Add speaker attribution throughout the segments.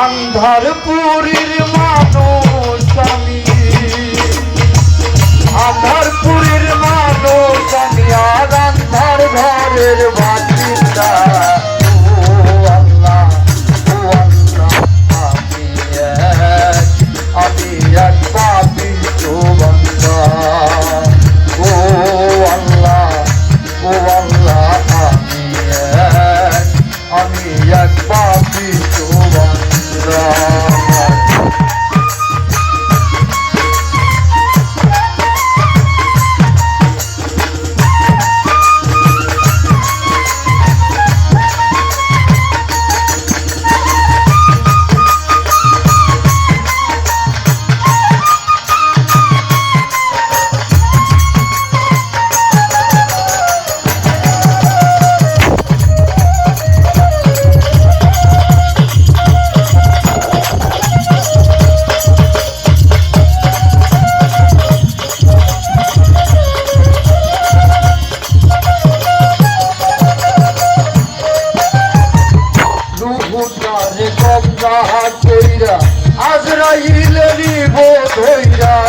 Speaker 1: আন্ধারপুরীর মানুষ আমি। আন্ধারপুরীর মানুষ আমি আর আন্ধার ঘরের বাড়ি।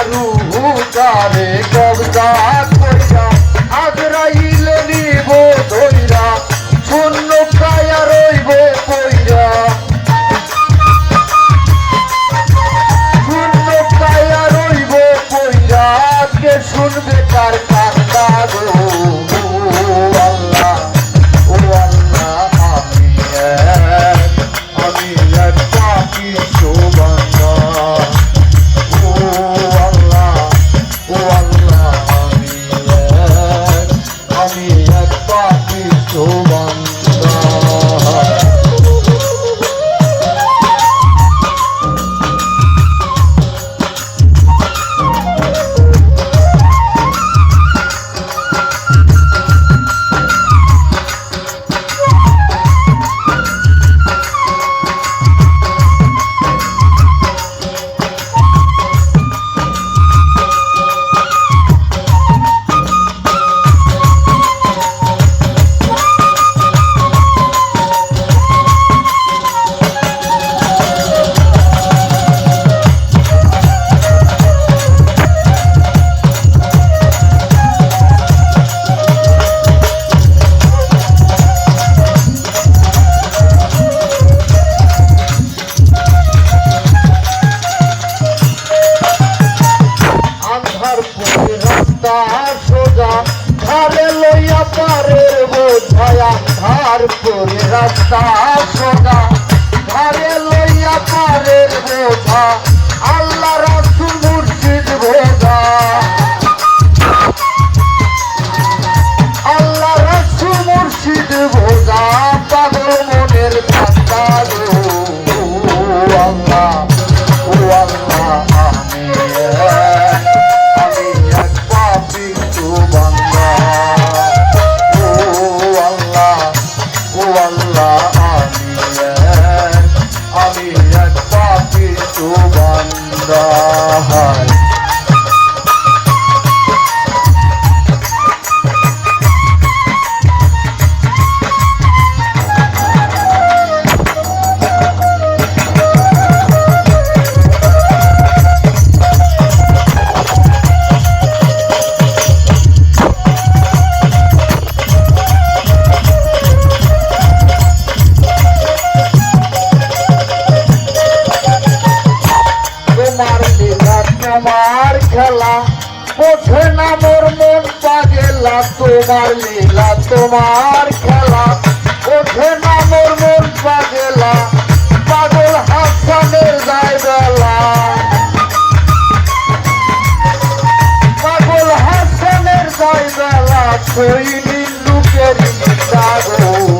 Speaker 1: करूं कारे कब का রাস্তা সোজা ঘরে লইয়া পারের বোঝা। তোমার খেলা। বোঝে না মোর মন পাগেলা, তোমার লীলা, তোমার খেলা। বোঝে না মোর মন পাগেলা, পাগল হাসানের যায় বেলা পাগল হাসানের যায় বেলা শৈলীর লুকের জাগো